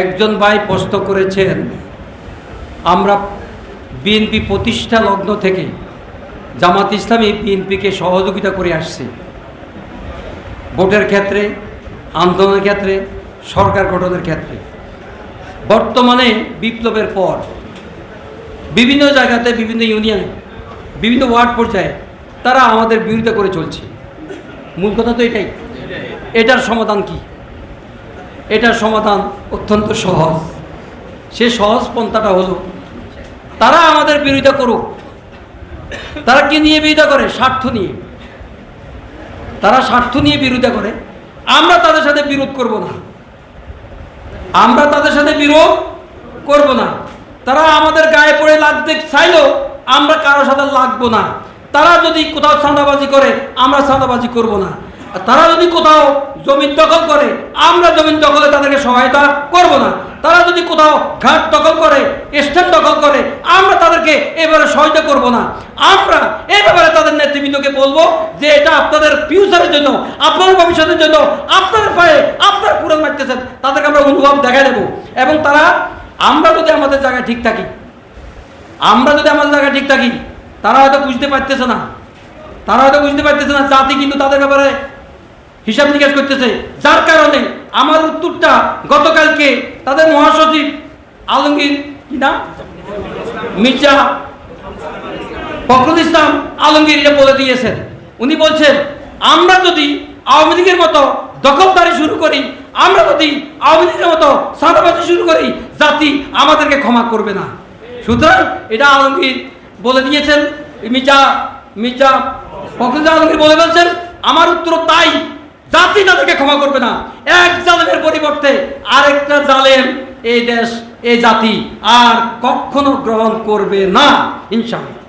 একজন ভাই প্রশ্ন করেছেন, আমরা বিএনপি প্রতিষ্ঠা লগ্ন থেকে জামাত ইসলামী বিএনপিকে সহযোগিতা করে আসছে। ভোটের ক্ষেত্রে, আন্দোলনের ক্ষেত্রে, সরকার গঠনের ক্ষেত্রে। বর্তমানে বিপ্লবের পর বিভিন্ন জায়গাতে, বিভিন্ন ইউনিয়নে, বিভিন্ন ওয়ার্ড পর্যায়ে তারা আমাদের বিরোধিতা করে চলছে। মূল কথা তো এটাই। এটার সমাধান কি? এটার সমাধান অত্যন্ত সহজ। সে সহজ পন্থাটা হলো, তারা আমাদের বিরোধিতা করুক। তারা কি নিয়ে বিরোধিতা করে? স্বার্থ নিয়ে। তারা স্বার্থ নিয়ে বিরোধিতা করে। আমরা তাদের সাথে বিরোধ করব না। আমরা তাদের সাথে বিরোধ করব না। তারা আমাদের গায়ে পড়ে লাগতে চাইলেও আমরা কারোর সাথে লাগবো না। তারা যদি কোথাও চাঁদাবাজি করে, আমরা চাঁদাবাজি করব না। তারা যদি কোথাও জমিন দখল করে, আমরা জমিন দখলে তাদেরকে সহায়তা করব না। তারা যদি কোথাও ঘাট দখল করে স্টেট দখল করে, আমরা তাদেরকে এবারে সহায়তা করব না। আমরা এই ব্যাপারে তাদের নেতৃবৃন্দকে বলব যে, এটা আপনাদের ফিউচারের জন্য আপনার ভবিষ্যতের জন্য আপনার পায়ে আপনার কুড়াল মারতেছেন, তাদেরকে আমরা অনুভব দেখা দেবো। এবং তারা, আমরা যদি আমাদের জায়গায় ঠিক থাকি, আমরা যদি আমাদের জায়গায় ঠিক থাকি, তারা হয়তো বুঝতে পারতেছে না। তারা হয়তো বুঝতে পারতেছে না, জাতি কিন্তু তাদের ব্যাপারে হিসাব নিকাশ করতেছে। যার কারণে আমার উত্তরটা গতকালকে তাদের মহাসচিব আলমগীর কি নাম? মির্জা ফখরুল ইসলাম আলমগীর এটা বলে দিয়েছেন। উনি বলছেন, আমরা যদি আওয়ামী লীগের মতো দখলদারি শুরু করি, আমরা যদি আওয়ামী লীগের মতো সাদাবাজি শুরু করি, জাতি আমাদেরকে ক্ষমা করবে না। সুতরাং এটা আলমগীর বলে দিয়েছেন। মির্জা মির্জা ফখরুল আলমগীর বলে বলছেন, আমার উত্তর তাই ক্ষমা করবে না। এক জালেমের পরিবর্তে আরেকটা জালেম এই দেশ, এই জাতি আর কখনো গ্রহণ করবে না, ইনশাআল্লাহ।